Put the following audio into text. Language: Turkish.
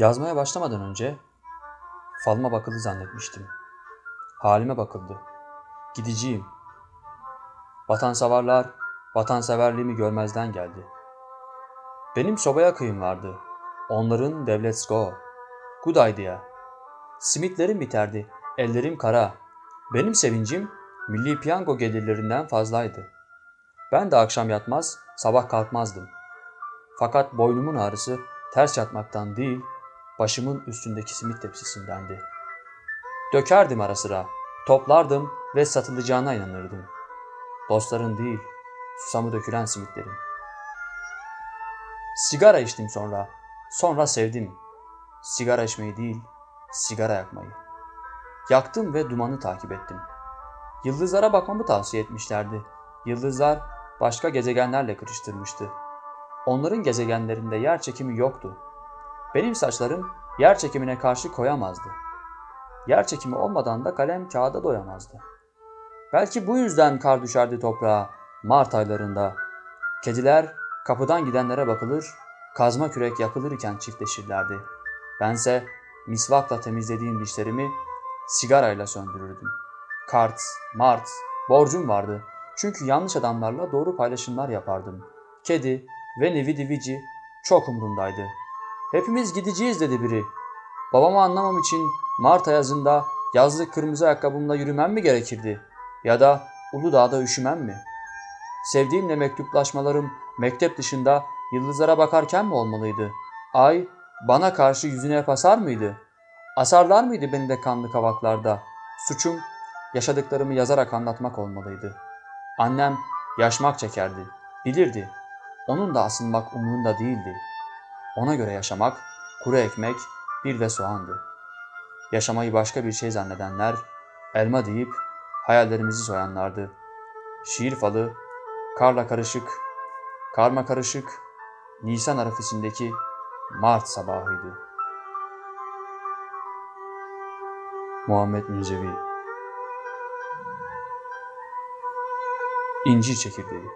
Yazmaya başlamadan önce falıma bakıldı zannetmiştim. Halime bakıldı. Gideceğim. Vatanseverler vatanseverliğimi görmezden geldi. Benim sobaya kıyım vardı. Onların devlet's go. Good idea. Simitlerim biterdi. Ellerim kara. Benim sevincim milli piyango gelirlerinden fazlaydı. Ben de akşam yatmaz, sabah kalkmazdım. Fakat boynumun ağrısı ters yatmaktan değil, başımın üstündeki simit tepsisindendi. Dökerdim ara sıra, toplardım ve satılacağına inanırdım. Dostların değil, susamı dökülen simitlerin. Sigara içtim sonra, sonra sevdim. Sigara içmeyi değil, sigara yakmayı. Yaktım ve dumanı takip ettim. Yıldızlara bakmamı tavsiye etmişlerdi. Yıldızlar başka gezegenlerle kırıştırmıştı. Onların gezegenlerinde yer çekimi yoktu. Benim saçlarım yer çekimine karşı koyamazdı. Yer çekimi olmadan da kalem kağıda doyamazdı. Belki bu yüzden kar düşerdi toprağa Mart aylarında. Kediler kapıdan gidenlere bakılır, kazma kürek yakılırken çiftleşirlerdi. Bense misvakla temizlediğim dişlerimi sigarayla söndürürdüm. Kart, mart, borcum vardı. Çünkü yanlış adamlarla doğru paylaşımlar yapardım. Kedi ve Nevi Divici çok umurumdaydı. Hepimiz gideceğiz dedi biri. Babamı anlamam için Mart ayazında yazlık kırmızı ayakkabımla yürümem mi gerekirdi? Ya da Uludağ'da üşümem mi? Sevdiğimle mektuplaşmalarım mektep dışında yıldızlara bakarken mi olmalıydı? Ay bana karşı yüzüne basar mıydı? Asarlar mıydı beni de kanlı kavaklarda? Suçum yaşadıklarımı yazarak anlatmak olmalıydı. Annem yaşmak çekerdi. Bilirdi. Onun da asılmak umurunda değildi. Ona göre yaşamak, kuru ekmek, bir de soğandı. Yaşamayı başka bir şey zannedenler, elma deyip hayallerimizi soyanlardı. Şiir falı, karla karışık, karma karışık, Nisan arifesindeki Mart sabahıydı. Muhammed Münzevi İncir çekirdeği